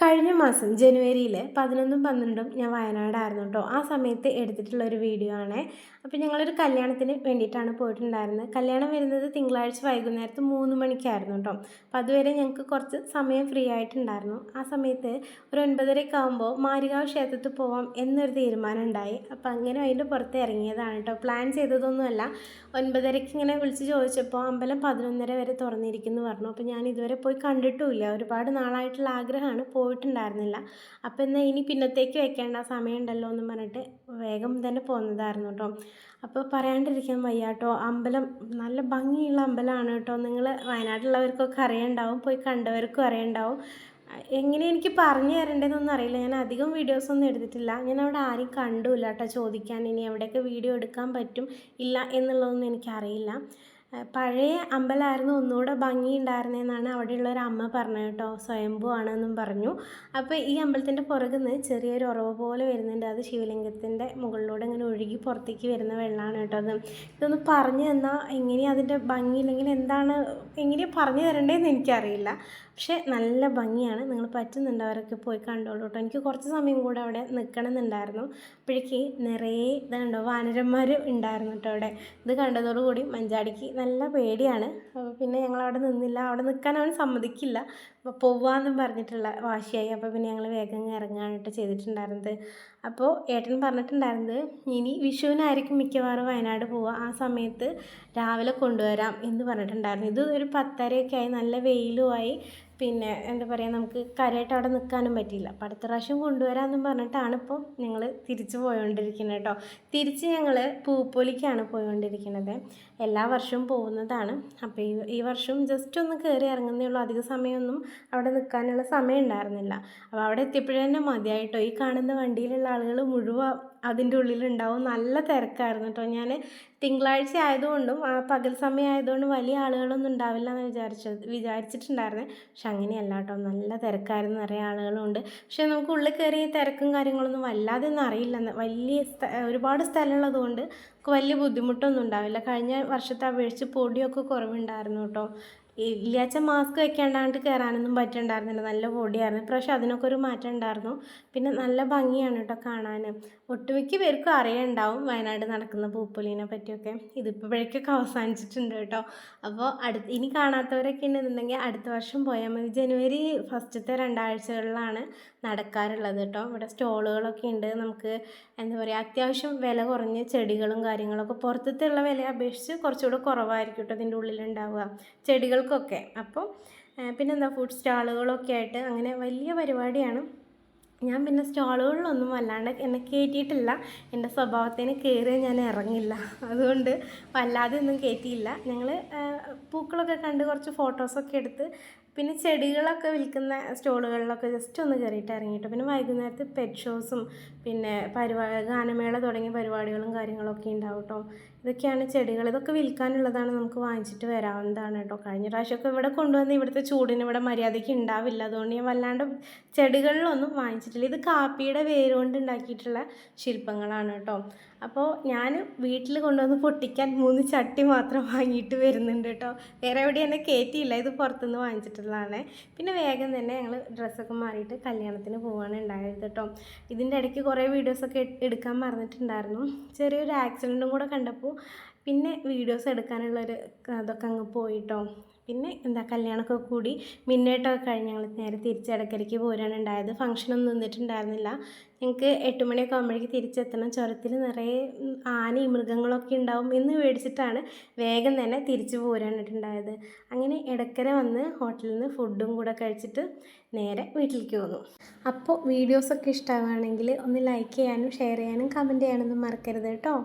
കഴിഞ്ഞ മാസം ജനുവരിയിൽ പതിനൊന്നും പന്ത്രണ്ടും ഞാൻ വയനാടായിരുന്നു കേട്ടോ ആ സമയത്ത് എടുത്തിട്ടുള്ള ഒരു വീഡിയോ ആണ്. അപ്പോൾ ഞങ്ങളൊരു കല്യാണത്തിന് വേണ്ടിയിട്ടാണ് പോയിട്ടുണ്ടായിരുന്നത്. കല്യാണം വരുന്നത് തിങ്കളാഴ്ച വൈകുന്നേരത്ത് മൂന്ന് മണിക്കായിരുന്നു കേട്ടോ അപ്പോൾ അതുവരെ ഞങ്ങൾക്ക് കുറച്ച് സമയം ഫ്രീ ആയിട്ടുണ്ടായിരുന്നു. ആ സമയത്ത് ഒരു ഒൻപതരയൊക്കെ ആകുമ്പോൾ മാരികാവ് ക്ഷേത്രത്തിൽ പോവാം എന്നൊരു തീരുമാനം ഉണ്ടായി. അപ്പോൾ അങ്ങനെ അതിന്റെ പുറത്ത് ഇറങ്ങിയതാണ് കേട്ടോ പ്ലാൻ ചെയ്തതൊന്നുമല്ല. ഒൻപതരയ്ക്ക് ഇങ്ങനെ വിളിച്ച് ചോദിച്ചപ്പോൾ അമ്പലം പതിനൊന്നര വരെ തുറന്നിരിക്കുന്നു പറഞ്ഞു. അപ്പോൾ ഞാൻ ഇതുവരെ പോയി കണ്ടിട്ടുമില്ല. ഒരുപാട് നാളായിട്ടുള്ള ആഗ്രഹമാണ് പോയിട്ടുണ്ടായിരുന്നില്ല. അപ്പോൾ എന്നാൽ ഇനി പിന്നത്തേക്ക് വെക്കേണ്ട സമയമുണ്ടല്ലോ എന്ന് പറഞ്ഞിട്ട് വേഗം തന്നെ പോകുന്നതായിരുന്നു കേട്ടോ. അപ്പോൾ പറയാണ്ടിരിക്കാൻ വയ്യ കേട്ടോ അമ്പലം നല്ല ഭംഗിയുള്ള അമ്പലമാണ് കേട്ടോ. നിങ്ങൾ വയനാട്ടിലുള്ളവർക്കൊക്കെ അറിയണ്ടാവും പോയി കണ്ടവർക്കും അറിയണ്ടാവും. എങ്ങനെ എനിക്ക് പറഞ്ഞു തരേണ്ടതെന്നൊന്നും അറിയില്ല. ഞാൻ അധികം വീഡിയോസൊന്നും എടുത്തിട്ടില്ല. ഞാൻ അവിടെ ആരും കണ്ടുമില്ല കേട്ടോ. ചോദിക്കാൻ ഇനി എവിടെയൊക്കെ വീഡിയോ എടുക്കാൻ പറ്റും ഇല്ല എന്നുള്ളതൊന്നും എനിക്കറിയില്ല. പഴയ അമ്പലമായിരുന്നു ഒന്നുകൂടെ ഭംഗിയുണ്ടായിരുന്നതെന്നാണ് അവിടെയുള്ള ഒരു അമ്മ പറഞ്ഞത് കേട്ടോ. സ്വയംഭൂ ആണെന്നും പറഞ്ഞു. അപ്പോൾ ഈ അമ്പലത്തിന്റെ പുറകിൽ നിന്ന് ചെറിയൊരു ഉറവ് പോലെ വരുന്നുണ്ട്. അത് ശിവലിംഗത്തിന്റെ മുകളിലൂടെ ഇങ്ങനെ ഒഴുകി പുറത്തേക്ക് വരുന്ന വെള്ളമാണ് കേട്ടോ അത്. ഇതൊന്ന് പറഞ്ഞു തന്നാൽ എങ്ങനെയാണ് അതിന്റെ ഭംഗി? ഇല്ലെങ്കിൽ എന്താണ് എങ്ങനെയാണ് പറഞ്ഞു തരേണ്ടതെന്ന് എനിക്കറിയില്ല. പക്ഷേ നല്ല ഭംഗിയാണ്. നിങ്ങൾ പറ്റുന്നുണ്ട് അവരൊക്കെ പോയി കണ്ടോളൂ കേട്ടോ. എനിക്ക് കുറച്ച് സമയം കൂടെ അവിടെ നിൽക്കണം എന്നുണ്ടായിരുന്നു അപ്പോഴേക്ക് നിറയെ ഇതുണ്ടോ വാനരന്മാർ ഉണ്ടായിരുന്നു കേട്ടോ അവിടെ. ഇത് കണ്ടതോടുകൂടി മഞ്ചാടിക്ക് നല്ല പേടിയാണ്. പിന്നെ ഞങ്ങൾ അവിടെ നിന്നില്ല. അവിടെ നിൽക്കാൻ അവൻ സമ്മതിക്കില്ല. അപ്പോൾ പോവാന്നും പറഞ്ഞിട്ടുള്ള വാശിയായി. അപ്പോൾ പിന്നെ ഞങ്ങൾ വേഗം ഇറങ്ങാനായിട്ട് ചെയ്തിട്ടുണ്ടായിരുന്നത്. അപ്പോൾ ഏട്ടൻ പറഞ്ഞിട്ടുണ്ടായിരുന്നത് ഇനി വിഷുവിനായിരിക്കും മിക്കവാറും വയനാട് പോവുക. ആ സമയത്ത് രാവിലെ കൊണ്ടുവരാം എന്ന് പറഞ്ഞിട്ടുണ്ടായിരുന്നു. ഇത് ഒരു പത്തരയൊക്കെ ആയി. നല്ല വെയിലുമായി പിന്നെ എന്താ പറയുക നമുക്ക് കരയായിട്ട് അവിടെ നിൽക്കാനും പറ്റിയില്ല. അപ്പം അടുത്ത പ്രാവശ്യം കൊണ്ടുവരാമെന്നും പറഞ്ഞിട്ടാണ് ഇപ്പോൾ ഞങ്ങൾ തിരിച്ചു പോയോണ്ടിരിക്കുന്നത് കേട്ടോ തിരിച്ച് ഞങ്ങൾ പൂപ്പൊലിക്കാണ് പോയോണ്ടിരിക്കുന്നത്. എല്ലാ വർഷവും പോകുന്നതാണ്. അപ്പോൾ ഈ ഈ വർഷം ജസ്റ്റ് ഒന്ന് കയറി ഇറങ്ങുന്നേ ഉള്ളൂ. അധിക സമയമൊന്നും അവിടെ നിൽക്കാനുള്ള സമയം ഉണ്ടായിരുന്നില്ല. അപ്പോൾ അവിടെ എത്തിയപ്പോഴേ തന്നെ മതിയായിട്ടോ ഈ കാണുന്ന വണ്ടിയിലുള്ള ആളുകൾ മുഴുവൻ അതിന്റെ ഉള്ളിലുണ്ടാവും. നല്ല തിരക്കായിരുന്നു കേട്ടോ ഞാൻ തിങ്കളാഴ്ച ആയതുകൊണ്ടും ആ പകൽ സമയം ആയതുകൊണ്ടും വലിയ ആളുകളൊന്നും ഉണ്ടാവില്ല എന്ന് വിചാരിച്ചത് വിചാരിച്ചിട്ടുണ്ടായിരുന്നേ. പക്ഷെ അങ്ങനെയല്ല കേട്ടോ. നല്ല തിരക്കായിരുന്നു. നിറയെ ആളുകളുണ്ട്. പക്ഷെ നമുക്ക് ഉള്ളിൽ കയറി തിരക്കും കാര്യങ്ങളൊന്നും വല്ലാതെ ഒന്നും അറിയില്ല വലിയ ഒരുപാട് സ്ഥലമുള്ളതുകൊണ്ട് നമുക്ക് വലിയ ബുദ്ധിമുട്ടൊന്നും ഉണ്ടാവില്ല. കഴിഞ്ഞ വർഷത്തെ അപേക്ഷിച്ച് പൊടിയൊക്കെ കുറവുണ്ടായിരുന്നു കേട്ടോ. ഇല്ലാച്ച മാസ്ക് വെക്കാണ്ടാണ്ട് കയറാനൊന്നും പറ്റുന്നുണ്ടായിരുന്നില്ല നല്ല പൊടിയായിരുന്നു. പക്ഷെ അതിനൊക്കെ ഒരു മാറ്റം ഉണ്ടായിരുന്നു. പിന്നെ നല്ല ഭംഗിയാണ് കേട്ടോ കാണാൻ ഒട്ടുമിക്ക പേർക്കും അറിയുണ്ടാവും വയനാട് നടക്കുന്ന പൂപ്പൊലിനെ പറ്റിയൊക്കെ. ഇതിപ്പോഴേക്കൊക്കെ അവസാനിച്ചിട്ടുണ്ട് കേട്ടോ അപ്പോൾ അടുത്ത് ഇനി കാണാത്തവരൊക്കെ ഉണ്ടെന്നുണ്ടെങ്കിൽ അടുത്ത വർഷം പോയാൽ മതി. ജനുവരി ഫസ്റ്റത്തെ രണ്ടാഴ്ചകളിലാണ് നടക്കാറുള്ളത് കേട്ടോ ഇവിടെ സ്റ്റോളുകളൊക്കെ ഉണ്ട്. നമുക്ക് എന്താ പറയുക അത്യാവശ്യം വില കുറഞ്ഞ ചെടികളും കാര്യങ്ങളൊക്കെ പുറത്തുള്ള വില അപേക്ഷിച്ച് കുറച്ചുകൂടെ കുറവായിരിക്കും കേട്ടോ ഇതിന്റെ ഉള്ളിലുണ്ടാവുക. ചെടികൾക്കൊക്കെ അപ്പോൾ പിന്നെന്താ ഫുഡ് സ്റ്റാളുകളൊക്കെ ആയിട്ട് അങ്ങനെ വലിയ പരിപാടിയാണ്. ഞാൻ പിന്നെ സ്റ്റാളുകളിലൊന്നും വല്ലാണ്ട് എന്നെ കയറ്റിയിട്ടില്ല എന്റെ സ്വഭാവത്തിന് കയറി ഞാൻ ഇറങ്ങില്ല അതുകൊണ്ട് വല്ലാതെ ഒന്നും കയറ്റിയില്ല ഞങ്ങൾ പൂക്കളൊക്കെ കണ്ട് കുറച്ച് ഫോട്ടോസൊക്കെ എടുത്ത് പിന്നെ ചെടികളൊക്കെ വിൽക്കുന്ന സ്റ്റോളുകളിലൊക്കെ ജസ്റ്റ് ഒന്ന് കയറിയിട്ട് ഇറങ്ങിയിട്ട്. പിന്നെ വൈകുന്നേരത്ത് പെറ്റ് ഷോസും പിന്നെ പരിപാടി ഗാനമേള തുടങ്ങിയ പരിപാടികളും കാര്യങ്ങളൊക്കെ ഉണ്ടാവും കേട്ടോ ഇതൊക്കെയാണ് ചെടികൾ. ഇതൊക്കെ വിൽക്കാനുള്ളതാണ് നമുക്ക് വാങ്ങിച്ചിട്ട് വരാവുന്നതാണ് കേട്ടോ. കഴിഞ്ഞ പ്രാവശ്യമൊക്കെ ഇവിടെ കൊണ്ടുവന്ന് ഇവിടുത്തെ ചൂടിന് ഇവിടെ മര്യാദയ്ക്ക് ഉണ്ടാവില്ല. അതുകൊണ്ട് ഞാൻ വല്ലാണ്ട് ചെടികളിലൊന്നും വാങ്ങിച്ചിട്ടില്ല. ഇത് കാപ്പിയുടെ വേരുകൊണ്ട് ഉണ്ടാക്കിയിട്ടുള്ള ശില്പങ്ങളാണ് കേട്ടോ. അപ്പോൾ ഞാൻ വീട്ടിൽ കൊണ്ടുവന്ന് പൊട്ടിക്കാൻ മൂന്ന് ചട്ടി മാത്രം വാങ്ങിയിട്ട് വരുന്നുണ്ട് കേട്ടോ. വേറെ എവിടെ എന്നെ കയറ്റിയില്ല. ഇത് പുറത്തുനിന്ന് വാങ്ങിച്ചിട്ടുള്ളതാണ്. പിന്നെ വേഗം തന്നെ ഞങ്ങൾ ഡ്രസ്സൊക്കെ മാറിയിട്ട് കല്യാണത്തിന് പോവാണ് ഉണ്ടായത് കേട്ടോ. ഇതിന്റെ ഇടയ്ക്ക് കുറേ വീഡിയോസൊക്കെ എടുക്കാൻ മറന്നിട്ടുണ്ടായിരുന്നു. ചെറിയൊരു ആക്സിഡന്റും കൂടെ കണ്ടപ്പോൾ പിന്നെ വീഡിയോസ് എടുക്കാനുള്ളൊരു അതൊക്കെ അങ്ങ് പോയിട്ടോ. പിന്നെ എന്താ കല്യാണമൊക്കെ കൂടി മിന്നേട്ടമൊക്കെ കഴിഞ്ഞ് ഞങ്ങൾ നേരെ തിരിച്ച് ഇടയ്ക്കിടയ്ക്ക് പോരാണ് ഉണ്ടായത്. ഫംഗ്ഷനൊന്നും നിന്നിട്ടുണ്ടായിരുന്നില്ല. ഞങ്ങൾക്ക് എട്ട് മണിയൊക്കെ ആകുമ്പോഴേക്ക് തിരിച്ചെത്തണം. ചുരത്തിൽ നിറയെ ആനയും മൃഗങ്ങളൊക്കെ ഉണ്ടാവും എന്ന് മേടിച്ചിട്ടാണ് വേഗം തന്നെ തിരിച്ചു പോരാനിട്ടുണ്ടായത് അങ്ങനെ ഇടക്കര വന്ന് ഹോട്ടലിൽ നിന്ന് ഫുഡും കൂടെ കഴിച്ചിട്ട് നേരെ വീട്ടിലേക്ക് പോന്നു അപ്പോൾ വീഡിയോസൊക്കെ ഇഷ്ടമാവുകയാണെങ്കിൽ ഒന്ന് ലൈക്ക് ചെയ്യാനും ഷെയർ ചെയ്യാനും കമന്റ് ചെയ്യാനൊന്നും മറക്കരുത് കേട്ടോ.